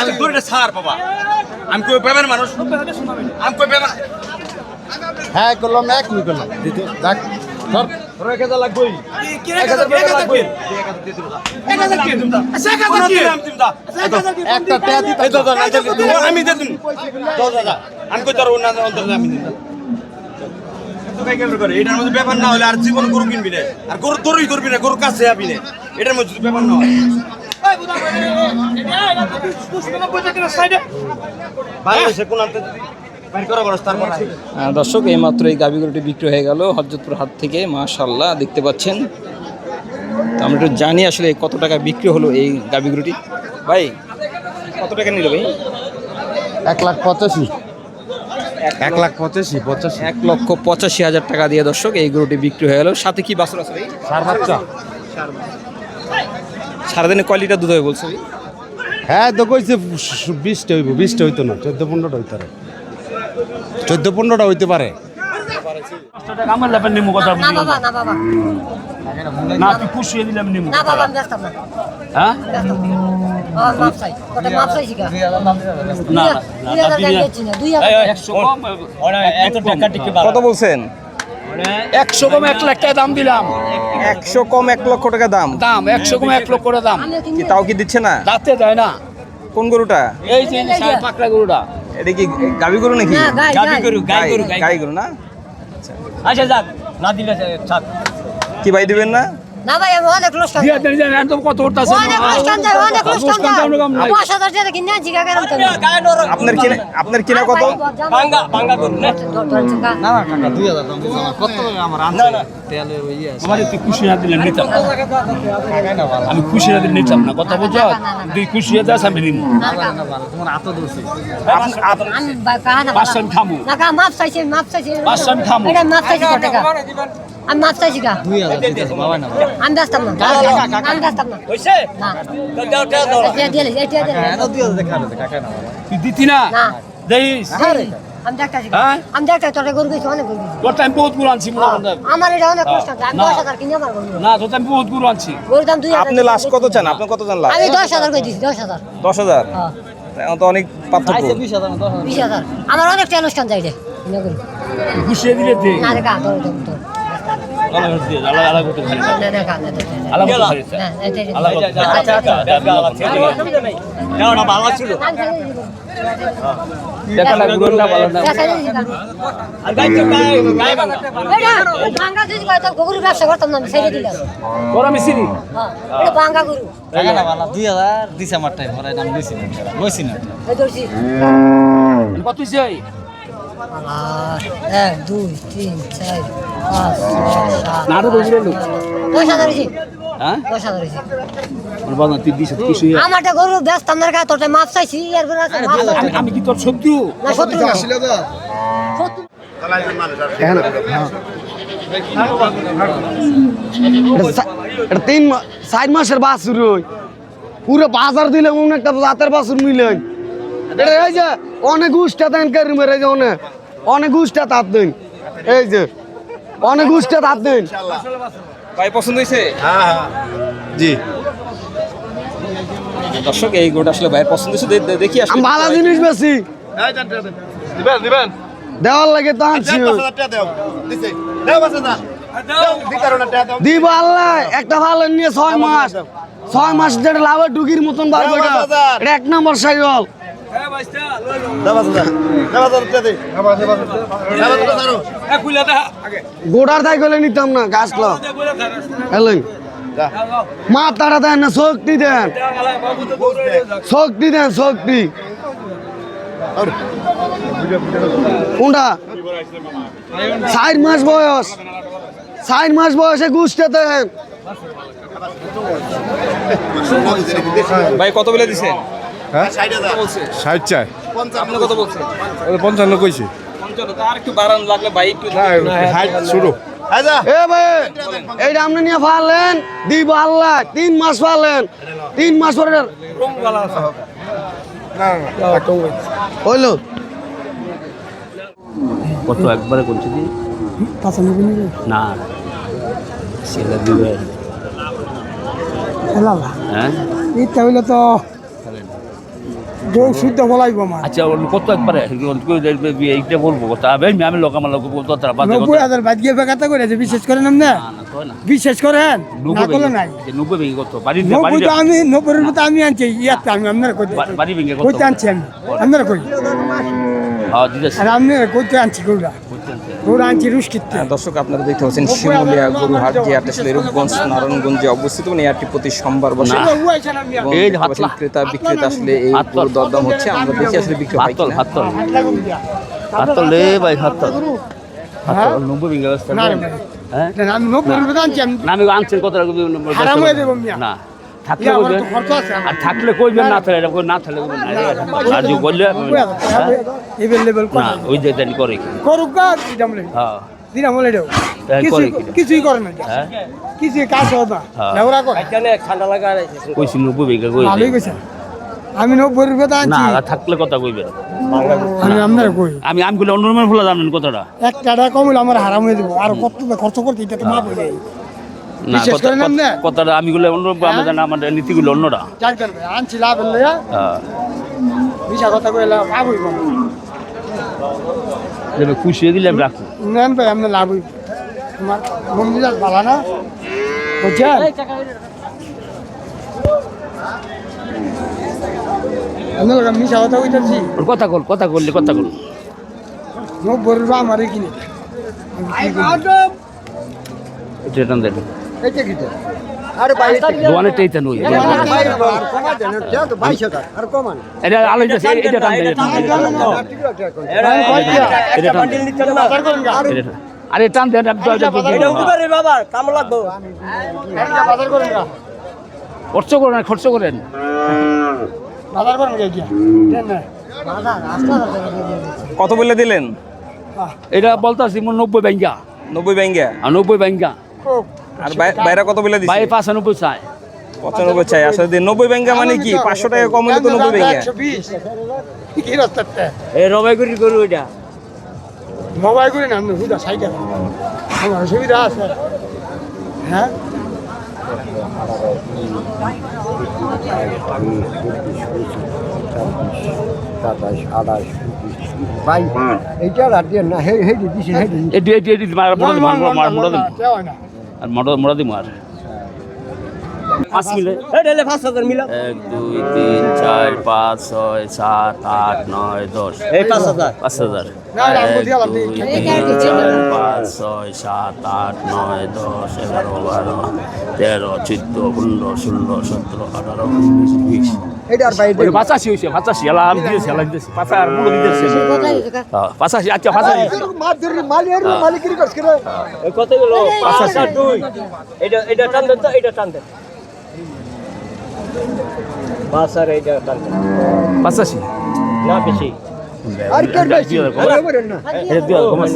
আমি দূরে ছাড় বাবা। আমি কই পাবেন মানুষ? আমি কই পাবেন হ্যাঁ করলাম এক নি করলাম। দিতে দেখ। ধর এক হাজার লাগবেই এক হাজার লাগবে। একটা আমি কই তোর অন্য অন্তর আমি দিন তোকে করে? এটার মধ্যে ব্যাপার না হলে আর জীবন গরু কিনবি না। আর গরু তোরই ধরবি না গরুর কাছে যাবি না। এটার মধ্যে যদি ব্যাপার না হয়। বাংলাদেশে কোন আনতে যদি বাইর করা বরস তারপর আয়। আহ, দর্শক এইমাত্র এই গাভী গরুটি বিক্রি হয়ে গেল হজরতপুর হাত থেকে মাশাল্লাহ দেখতে পাচ্ছেন। তো আমরা একটু জানি আসলে কত টাকা বিক্রি হলো এই গাভী গরুটি। ভাই কত টাকা নিল ভাই? এক লাখ পঁচাশি। এক লাখ পঁচাশি পঁচাশি। এক লক্ষ পঁচাশি হাজার টাকা দিয়ে দর্শক এই গরুটি বিক্রি হয়ে গেল। সাথে কি বাছুর আছে সারাদিনে কয় লিটার দুধ হবে বলছো হ্যাঁ তো কইছে বিশটা হইব বিশটা হইতো না চোদ্দ পনেরোটা হইতে পারে। চোদ্দ পনেরোটা হইতে পারে। কথা না বাবা না বাবা না তুই পুষিয়ে দিলাম নিমু। না বাবা আমি ব্যস্ত না। হ্যাঁ? একশো কম এত টাকা টিকে কত বলছেন? একশো কম এক লাখ টাকা দাম দিলাম। একশো কম এক লক্ষ টাকা দাম। দাম একশো কম এক লক্ষ করে দাম। কি তাও কি দিচ্ছে না? দাঁতে দেয় না। কোন গরুটা? এই যে পাকড়া গরুটা। এটা কি গাভী গরু নাকি? গাবি গরু গাই গরু গাই গাই গরু। না? আচ্ছা যাক না দিলে থাক কি ভাই দিবেন না না ভাই আমি অনেক লোকসান দিয়ে দেন জানেন তো কত উঠতাছে অনেক লোকসান যায় অনেক লোকসান যায় পাঁচ হাজার টাকা কিনে জিগা গেলাম তো আপনার কিনা আপনার কিনা কত না না না না আমার তুই খুশি না দিলে নিতাম না। আমি খুশি না দিলে নিতাম না কথা বুঝছ তুই খুশি হয়ে যাস আমি নিমু আমি কাহা না পাঁচশো খামু। না কাহা মাপ চাইছি মাপ চাইছি পাঁচশো আমি খামু। এটা মাপ চাইছি টাকা আমি মাপ চাইছি কা আমি ব্যস্তাম না আমি ব্যস্তাম না হইছে? না। তো দাও। দাও দাও এটা দিলে এটা দিলে তুই দিতি না? না। আমি দেখতাছি হ্যাঁ? আমি দেখতাছি তোর গরু গেছি অনেক গরু গেছি তোর বহুতগুলো আনছি হয় না। আমার এটা অনেক কষ্ট আমি দশ হাজার কিনে আমার গরু। না তোর টাইম বহুতগুলো আনছি। গরুর দাম দুই হাজার আপনি লাস্ট কত চান? আপনি কত চান আমি দশ হাজার করে দিছি দশ হাজার। দশ হাজার? হ্যাঁ। এখন তো অনেক পার্থক্য। বিশ হাজার আমার অনেকটা অনুষ্ঠান যাই রে দিলে না রে ব্যবসা করতাম না ছেড়ে দিলাম হ্যাঁ বাঙ্গা গরু দুই হাজার দিছে টাইম এক দুই তিন চার পাঁচ ছয় সাত না তো বুঝলে লোক দশ হাজার হয়েছে হ্যাঁ দশ হাজার হয়েছে আমার বাবা তুই দিছ কিছু আমারটা গরু ব্যস্ত আমার কাছে তোরটা মাপ চাইছি এরপরে আছে মাপ চাইছি। আমি আমি কি তোর শত্রু? না সত্তর না। সত্তর তিন চার মাসের বাছুর ওই। পুরো বাজার দিলে একটা জাতের বাছুর মিলেন এটা এই যে অনেক উষ্টা দেন যে অনেক অনেক উষ্টা তার দেন। এই যে অনেক উষ্টা তার দেন। ভাই পছন্দ হয়েছে জি। দর্শক এই গোটা আসলে ভাইয়ের পছন্দ হয়েছে দেখি আসলে ভালো জিনিস বেশি দিবেন দিবেন। দেওয়ার লাগে তো আনছি। দিব আল্লাহ একটা ভালো নিয়ে ছয় মাস। ছয় মাস যেটা লাভের ডুগির মতন বার করে এক নম্বর সাইকেল। গোড়ার তাই গেলে নিতাম না গাছ মা তারা দেন না শক্তি দেন। শক্তি দেন শক্তি। কোনটা চার মাস বয়স। চার মাস বয়সে গুছতে দেন। ভাই কত বেলা দিছেন হ্যাঁ? ষাট চাই। আপনি কত বলছেন? পঞ্চান্ন কইছে। পঞ্চান্ন। আর একটু বাড়ান লাগলে ভাই একটু ষাট শুরু। এ ভাই এইটা আপনি নিয়ে ফালেন দিব আল্লাহ তিন মাস ফালেন তিন মাস পরে হইল। কত একবারে করছি দি না। সেটা দিবে। হ্যাঁ? হইলে তো বউ শুদ্ধ বলাইব আমার আচ্ছা ওর কত একবারে? এইটা বলব তা আমি আমি লোক আমার লোক কত তারা বাদে নব্বই হাজার বাদ গিয়ে বেকাতা করে যে বিশ্বাস করেন আপনি বিশ্বাস করেন না করলে নাই। নব্বই ভেঙে কত? বাড়ি নব্বই তো আমি নব্বইয়ের মতো আমি আনছি ইয়াতে আমি আপনারা কই বাড়ি ভেঙে কইতে আনছি আমি আপনারা কই? হ্যাঁ দিতেছি। আর কইতে আনছি গৌরা। গৌরা আনছি রুশকিতে হ্যাঁ, দর্শক আপনারা দেখতে পাচ্ছেন শিমুলিয়া গরুহাট যে হাট আসলে রূপগঞ্জ নারায়ণগঞ্জে অবস্থিত মানে এই প্রতি সোমবার বসে। ক্রেতা বিক্রেতা আসলে এই। গরুর দরদাম হচ্ছে আমরা দেখি আসলে বিক্রি হয় হাতল কিনা। হাতল। হাতল রে ভাই হাতল। হাতল নব্বই ব্যবস্থা। হ্যাঁ? আমি নব্বইয়ের আনছি আমি। আনছেন কত হয়ে মিয়া। না। থাকলে আমার কইবেন? তো খরচ আছে আর থাকলে কইবেন না থাকলে কই- না থাকলে কইবেন না আর যে বললে হ্যাঁ? না ওই যে জানি করে করুক গা দিলাম লে হ্যাঁ। দিলাম বলে দেও? কিছুই করে না। হ্যাঁ? কিছুই কাজ হয় না। হ্যাঁ। লেবরা করে। কইছি নব্বই ভেঙে কই ভালোই কইছে। আমি নব্বইয়ের কথা না আনছি। আর থাকলে কথা কইবেন। আমি আপনারা কই? আমি আমি কইলে অন্য রুমের ফুলা জানেন কথাটা। এক টাকা কম হলে আমার হারাম হয়ে দেবো আর কত খরচ করতে এটা তো মাপ হয়ে যায়। কথাটা আমি গুলো অন্য আমরা জানা আমার নীতিগুলো অন্যরা। আনছি লাভ হ্যাঁ? মিশা কথা কইলে লাভ হইব না। খুশি হয়ে নেন ভাই লাভ হইব। তোমার মন্দির ভালো না? বুঝছেন? মিশা কথা কইতেছি। কথা কল কথা করলে কথা কল। নব্বইয়ের বা আমারই কিনে এটা দেন। এইটা কি দোয়ানে টেইতা নই এটা আলো যাচ্ছে এটা টান দেন এটা টান দেন, এটা টান দেন এটা টান- আরে টান দেন জয় খরচ করেন খরচ করেন বাজার করেন গিয়া কত বলে দিলেন এটা বলতাছি মোর নব্বই ব্যাঙ্গা নব্বই ব্যাঙ্গে আর নব্বই ব্যাঙ্গা খুব আর বাইরে কত বলে ভাই দিচ্ছে পাঁচানব্বই চাই পঁচানব্বই চাই আসলে দিয়ে নব্বই মানে কি পাঁচশো টাকা কম হলে তো নব্বই ব্যাঙ্গে একশো বিশ কি রাস্তাতে এই রবাই করি করু এটা করে না আপনি সুবিধা সাইডে আমার সুবিধা আছে হ্যাঁ ভাই এইটা আর দিয়ে না হে হে দিছি হে দিছি এটি এটি মার মোড়া দিম মার মোড়া কেউ হয় না পাঁচ এক দুই তিন চার পাঁচ ছয় সাত আট নয় দশ পাঁচ হাজার ঠিক। তিন, পাঁচ ছয় সাত আট নয় দশ এগারো বারো তেরো চোদ্দ পনেরো ষোলো সতেরো আঠারো উনিশ বিশ পাঁচাশি হয়েছে পাঁচাশি এলা আমি দিয়েছি এলা দিয়েছি পাঁচা আর পুরো হ্যাঁ, পাঁচাশি আচ্ছা পাঁচাশি দিয়ে বলেন না দিয়ে দাও, কমাই।